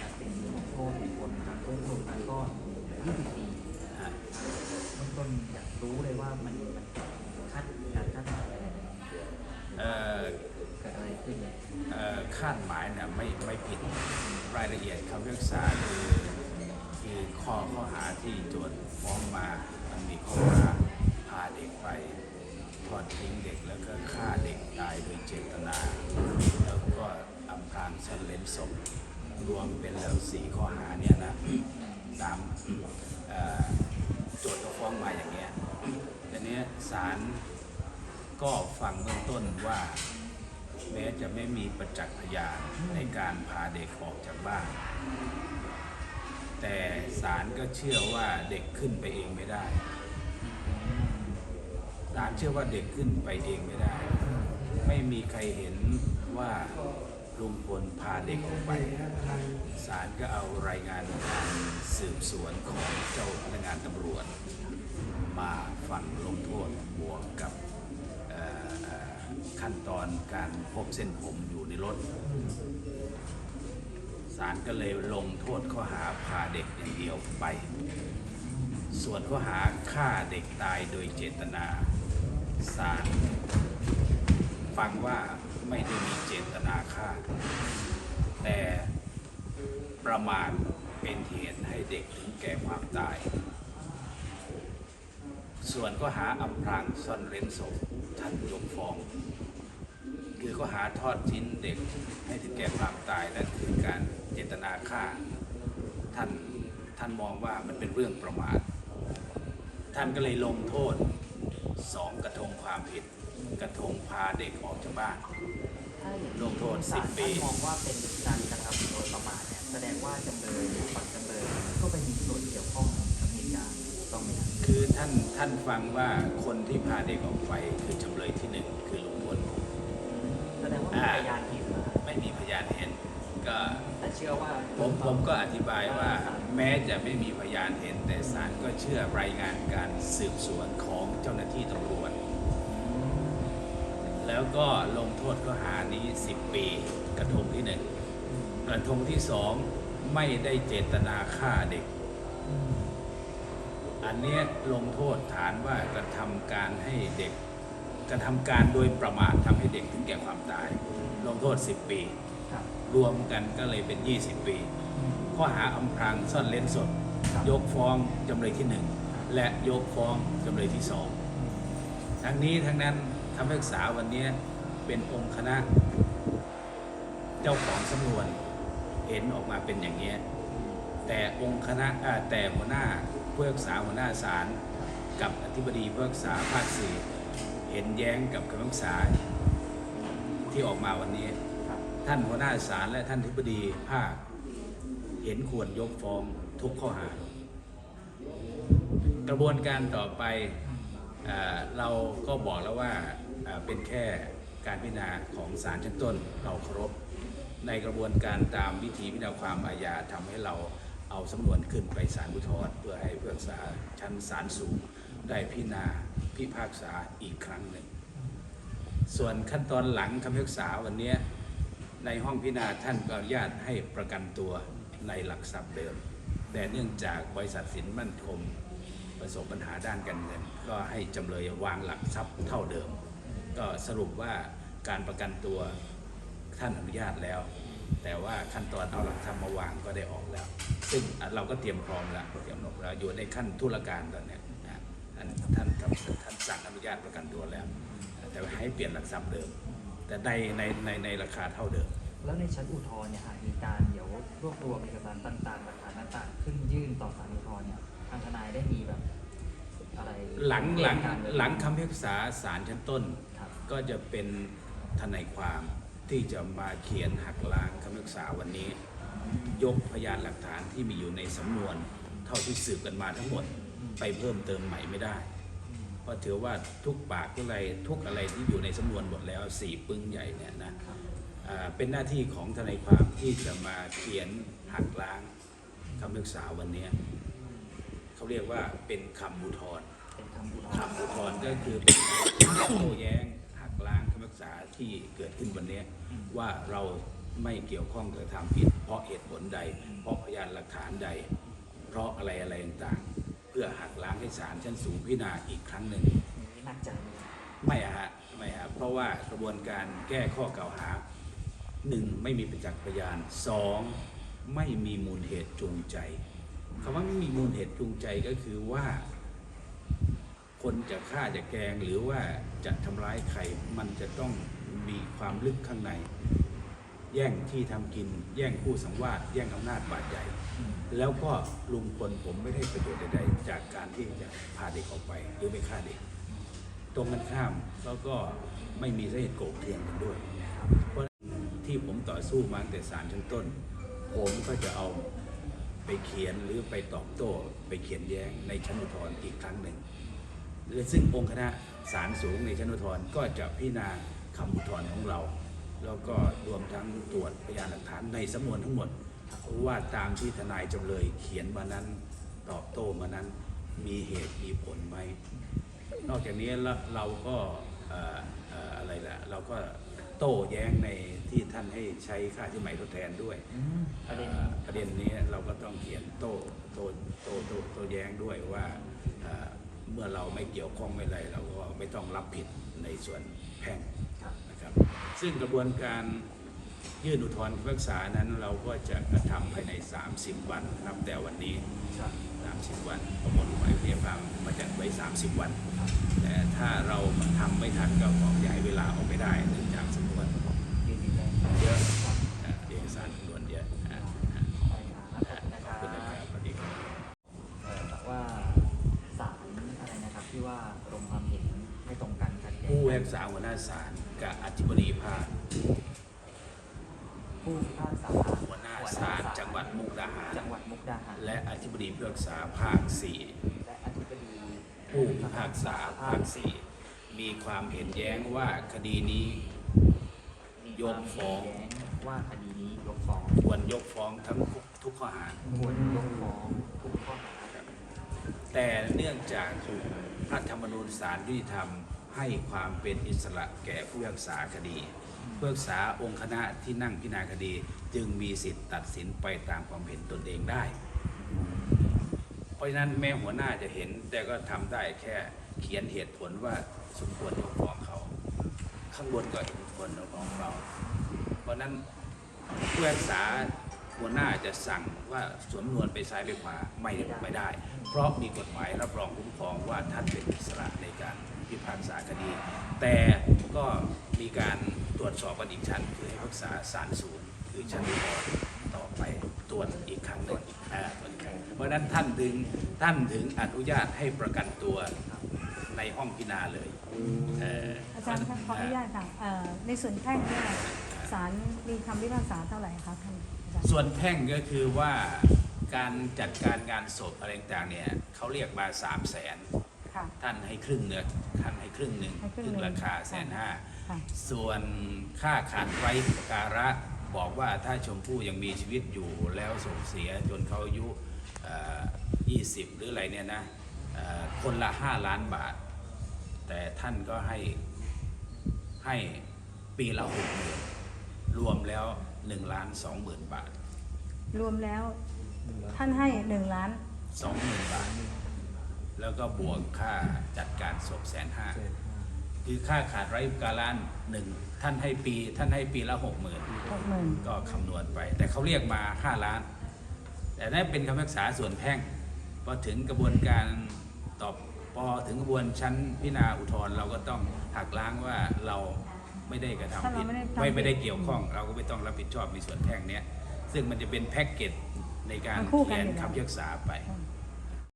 ตัดสินลงโทษคนครับโดยสรุปแล้วก็20ปีฮะเบื้องต้นอยากรู้เลยว่ามันมันคาดการคาดหมายอะไรเอ่อเกิดอะไรขึ้นเนี่ยเอ่อคาดหมายเนี่ยไม่ไม่ผิดรายละเอียดคำพิพากษาคือคือข้อข้อหาที่โจทย์ฟ้องมามันมีข้อหาพาเด็กไปทอดทิ้งเด็กแล้วก็ฆ่าเด็กตายโดยเจตนา แล้วก็อำพรางซ่อนเร้นศพ รวมเป็นแล้วสี่ข้อหาเนี่ยนะตามโจทย์ก็ฟ้องมาอย่างเงี้ยทีนี้ศาลก็ฟังเบื้องต้นว่าแม้จะไม่มีประจักษ์พยานในการพาเด็กออกจากบ้าน แต่ศาลก็เชื่อว่าเด็กขึ้นไปเองไม่ได้ศาลเชื่อว่าเด็กขึ้นไปเองไม่ได้ ไม่มีใครเห็นว่า ลุงพลพาเด็กออกไปศาลก็เอารายงานการสืบสวนของเจ้าพนักงานตำรวจ มาฟังลงโทษบวกกับขั้นตอนการพบเส้นผมอยู่ในรถศาลก็เลยลงโทษข้อหาพาเด็กอย่างเดียวไป ส่วนข้อหาฆ่าเด็กตายโดยเจตนาศาลฟังว่า ไม่ได้มีเจตนาฆ่า แต่ประมาทเป็นเหตุให้เด็กถึงแก่ความตาย ส่วนข้อหาอำพรางซ่อนเร้นศพท่านยกฟ้อง คือข้อหาทอดทิ้งเด็กให้ถึงแก่ความตายนั่นคือการเจตนาฆ่า ท่านท่านมองว่ามันเป็นเรื่องประมาท ท่านก็เลยลงโทษสองกระทงความผิด กระทงพาเด็กออกจากบ้าน ถ้าอย่างลงโทษศาล10ปีท่านมองว่าเป็นการกระทำโดยประมาทเนี่ยแสดงว่าจำเลยหรือฝั่งจำเลยก็ไปมีส่วนเกี่ยวข้องกับเหตุการณ์ถูกต้องไหมครับคือท่านท่านฟังว่าคนที่พาเด็กออกไปคือจำเลยที่หนึ่งคือลุงพลแสดงว่ามีพยานเห็นมาไม่มีพยานเห็นก็แต่เชื่อว่าผมผมก็อธิบายว่าแม้จะไม่มีพยานเห็นแต่ศาลก็เชื่อรายงานการสืบสวนของเจ้าหน้าที่ตำรวจ แล้วก็ลงโทษข้อหานี้ 10 ปี กระทงที่หนึ่งกระทงที่สองไม่ได้เจตนาฆ่าเด็ก อันเนี้ยลงโทษฐานว่ากระทำการให้เด็ก กระทำการโดยประมาททำให้เด็กถึงแก่ความตาย ลงโทษ 10 ปี รวมกันก็เลยเป็น 20 ปี ข้อหาอำพรางซ่อนเล้นศพยกฟ้องจำเลยที่หนึ่งและยกฟ้องจำเลยที่สองทั้งนี้ทั้งนั้น คำพิพากษาวันนี้เป็นองค์คณะ เจ้าของสำนวนเห็นออกมาเป็นอย่างนี้ยแต่องค์คณะแต่หัวหน้าผู้พิพากษาหัวหน้าศาลกับอธิบดีผู้พิพากษาภาคสี่เห็นแย้งกับคำพิพากษาที่ออกมาวันนี้ ท่านหัวหน้าศาลและท่านทิบดีภาคเห็นควรยกฟ้องทุกข้อหา กระบวนการต่อไปเราก็บอกแล้วว่า เป็นแค่การพิจารณาของศาลชั้นต้นเราเคารพในกระบวนการตามวิธีพิจารณาความอาญาทำให้เราเอาสำนวนขึ้นไปศาลอุทธรณ์เพื่อให้ผู้พิพากษาชั้นศาลสูงได้พิจารณาพิพากษาอีกครั้งหนึ่ง ส่วนขั้นตอนหลังคำพิพากษาวันนี้ในห้องพิจารณาท่านก็อนุญาตให้ประกันตัวในหลักทรัพย์เดิม แต่เนื่องจากบริษัทสินมั่นคงประสบปัญหาด้านการเงิน ก็ให้จำเลยวางหลักทรัพย์เท่าเดิม ก็สรุปว่าการประกันตัวท่านอนุญาตแล้ว แต่ว่าขั้นตอนเอาหลักทรัพย์มาวางก็ได้ออกแล้ว ซึ่งเราก็เตรียมพร้อมแล้วเตรียมพร้อมแล้วอยู่ในขั้นธุรการตอนเนี้ยนะท่านท่านท่านสั่งอนุญาตประกันตัวแล้ว แต่ว่าให้เปลี่ยนหลักทรัพย์เดิม แต่ในในในในราคาเท่าเดิมแล้วในชั้นอุทธรณ์เนี่ยหากมีการเดี๋ยวรวบรวมเอกสารต่างๆหลักฐานต่างๆขึ้นยื่นต่อศาลอุทธรณ์เนี่ยทางทนายได้มีแบบอะไรหลังหลังเตรียมการไว้หลังคำพิพากษาศาลชั้นต้นครับ ก็จะเป็นทนายความที่จะมาเขียนหักล้างคำพิพากษาวันนี้ ยกพยานหลักฐานที่มีอยู่ในสำนวน เท่าที่สืบกันมาทั้งหมดไปเพิ่มเติมใหม่ไม่ได้ เพราะถือว่าทุกปากทุกอะไรทุกอะไรที่อยู่ในสำนวนหมดแล้วสี่ปึ้งใหญ่เนี่ยนะอ่าเป็นหน้าที่ของทนายความที่จะมาเขียนหักล้างคำพิพากษาวันนี้เขาเรียกว่าเป็นคำอุทธรณ์เป็นคำอุทธรณ์คำอุทธรณ์ก็คือเป็นการโต้แย้ง ษาที่เกิดขึ้นวันนี้ว่าเราไม่เกี่ยวข้องกับทำผิด เพราะเหตุผลใด เพราะพยานหลักฐานใด เพราะอะไรอะไรต่างๆ เพื่อหักล้างให้ศาลชั้นสูงพิจารณาอีกครั้งหนึ่งนี่หนักใจเลยไม่อะฮะไม่ฮะเพราะว่ากระบวนการแก้ข้อกล่าวหาหนึ่งไม่มีประจักษ์พยานสองไม่มีมูลเหตุจูงใจคำว่าไม่มีมูลเหตุจูงใจก็คือว่า คนจะฆ่าจะแกงหรือว่าจะทำร้ายใครมันจะต้องมีความลึกข้างใน แย่งที่ทำกิน แย่งคู่สังวาสแย่งอำนาจบาดใหญ่แล้วก็ลุงพลผมไม่ได้ประโยชน์ใดๆจากการที่จะพาเด็กออกไปหรือไม่ฆ่าเด็ก ตรงกันข้ามแล้วก็ไม่มีสาเหตุโกรธเคืองกันด้วย เพราะที่ผมต่อสู้มาตั้งแต่ศาลชั้นต้น ผมก็จะเอาไปเขียนหรือไปตอบโต้ ไปเขียนแย้งในชั้นอุทธรณ์อีกครั้งหนึ่ง ซึ่งองค์คณะศาลสูงในชั้นอุทธรณ์ก็จะพิจารณาคำอุทธรณ์ของเรา แล้วก็รวมทั้งตรวจพยานหลักฐานในสำนวนทั้งหมด ว่าตามที่ทนายจำเลยเขียนมานั้นตอบโต้มานั้นมีเหตุมีผลไหม นอกจากนี้แล้วเราก็เอ่อเอ่ออะไรล่ะ เราก็โต้แย้งในที่ท่านให้ใช้ค่าที่ใหม่ทดแทนด้วยอืมประเด็นเอ่นี้อประเด็นนี้เราก็ต้องเขียนโต้โต้โต้โต้โต้แย้งด้วยว่า เอ่อเมื่อเราไม่เกี่ยวข้องไม่อะไรเราก็ไม่ต้องรับผิดในส่วนแพ่งครับนะครับ ซึ่งกระบวนการยื่นอุทธรณ์พิพากษานั้นเราก็จะกระทำภายใน 30 วันนับแต่วันนี้ครับ30 วันประมวลหมายเรียกความมาจัดไว้ 30 วัน แต่ถ้าเราทำไม่ทันก็ขอย้ายเวลาออกไปได้เนื่องจาก กษาหัวหน้าศาลกับอธิบดีภาคผู้พิพากษาหัวหน้าศาลจังหวัดมุกดาหารจังหวัดมุกดาหารและอธิบดีพิพากษาภาคและอธิบดี4ผู้พิพากษาภาค4มีความเห็นแย้งว่าคดีนี้มียกฟ้องความเห็นแย้งว่าคดีนี้ยกฟ้องควรยกฟ้องทั้งทุกข้อหาควรยกฟ้องทุกข้อหาแต่เนื่องจากพระธรรมนูญศาลยุติธรรม ให้ความเป็นอิสระแก่ผู้พิพากษาคดีผู้พิพากษาองค์คณะที่นั่งพิจารณาคดี จึงมีสิทธิ์ตัดสินไปตามความเห็นตนเองได้ เพราะฉะนั้นแม้หัวหน้าจะเห็น แต่ก็ทำได้แค่เขียนเหตุผลว่าสมควรยกฟ้องเขา ข้างบนก็เห็นผลของเรา เพราะนั้นผู้พิพากษาหัวหน้าจะสั่งว่าสวนนวนไปซ้ายไปขวาไม่ไม่ได้ เพราะมีกฎหมายรับรองคุ้มครองว่าท่านเป็นอิสระ พิพากษาคดี แต่ก็มีการตรวจสอบกันอีกชั้น คือให้พิพากษาศาลสูงคือชั้นอุทธรณ์ต่อไปตรวจอีกครั้งหนึ่งอ่าตรวจอีกครั้งเพราะฉะนั้นท่านถึงท่านถึงอนุญาตให้ประกันตัวในห้องพิจารณาเลยเอาจารย์คะขออนุญาตค่ะเอ่อในส่วนแพ่งเนี่ยศาลมีคำพิพากษาเท่าไหร่คะท่านอาจารย์ส่วนแพ่งก็คือว่าการจัดการงานศพอะไรต่างๆเนี่ยเขาเรียกมา3 0 0แสนค่ะ ท่านให้ครึ่งเนื้อท่านให้ครึ่งหนึ่งให้ครึ่งหนึ่งราคาแสนห้าค่ะ ส่วนค่าขาดไร้การะบอกว่าถ้าชมพู่ยังมีชีวิตอยู่แล้วส่งเสียจนเขาอายุเอ่อ20 หรืออะไรเนี่ยนะเอ่อคนละ 5 ล้านบาท แต่ท่านก็ให้ให้ปีละหกหมื่นรวมแล้ว1ล้าน2หมื่นบาทรวมแล้วท่านให้หนึ่งล้าน20,000บาท แล้วก็บวกค่าจัดการศพแสนห้าเจ็ดห้าคือค่าขาดไร้การานหนึ่งท่านให้ปีท่านให้ปีละหกหมื่นหกหมื่นก็คำนวณไป แต่เขาเรียกมาห้าล้าน แต่นั่นเป็นคำพิพากษาส่วนแพ่งพอถึงกระบวนการตอบพอถึงกระบวนชั้นพิจารณาอุทธรณ์เราก็ต้องหักล้างว่าเราไม่ได้กระทำถ้าเราผิดไม่ได้ทำไม่ไม่ได้ผิเกี่ยวข้อง เราก็ไม่ต้องรับผิดชอบในส่วนแพ่งเนี้ยซึ่งมันจะเป็นแพ็กเกจในการมันคู่กันเขียนอยู่แล้วคำพิพากษาไปอืม